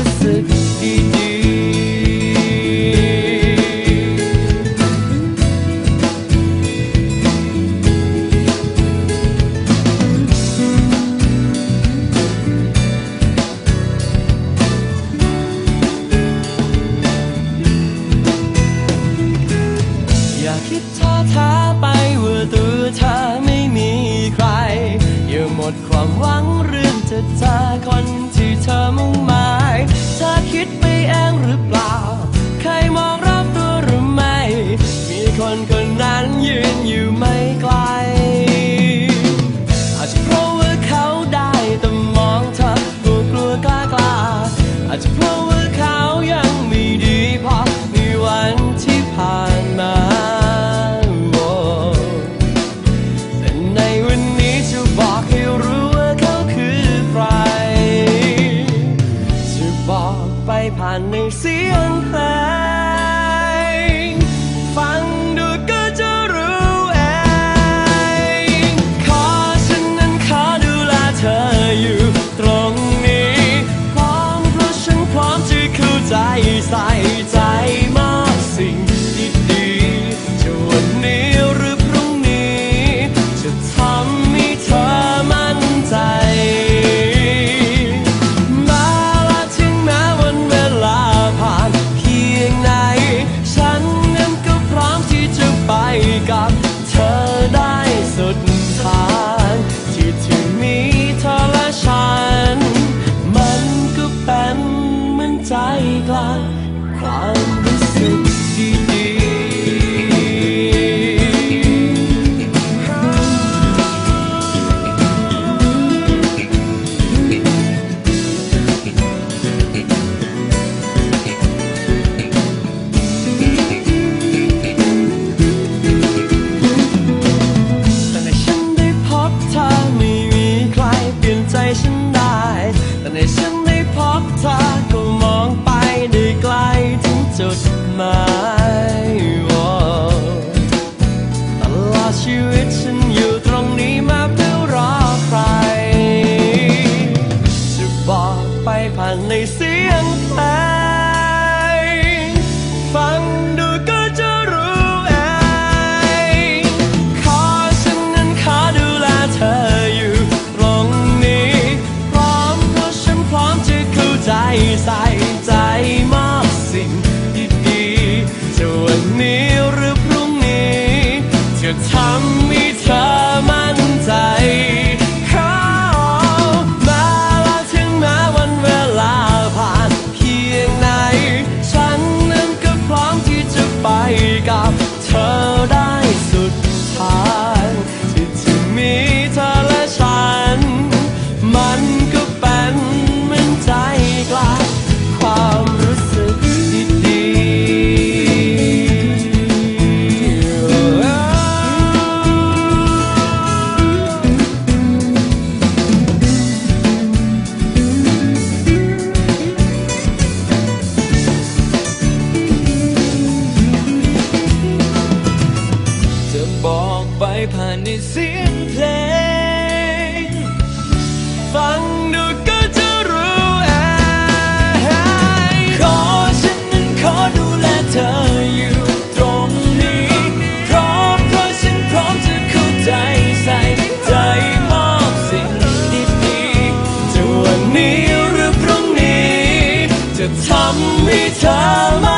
กาคิดท้อท้าไปว่าตัวเธอไม่มีใคร อย่าหมดความหวังเรื่องจะเจอคนที่เธอมุ่งหมาย ไปผ่านในเสียงเพลงฟังำให้เธอ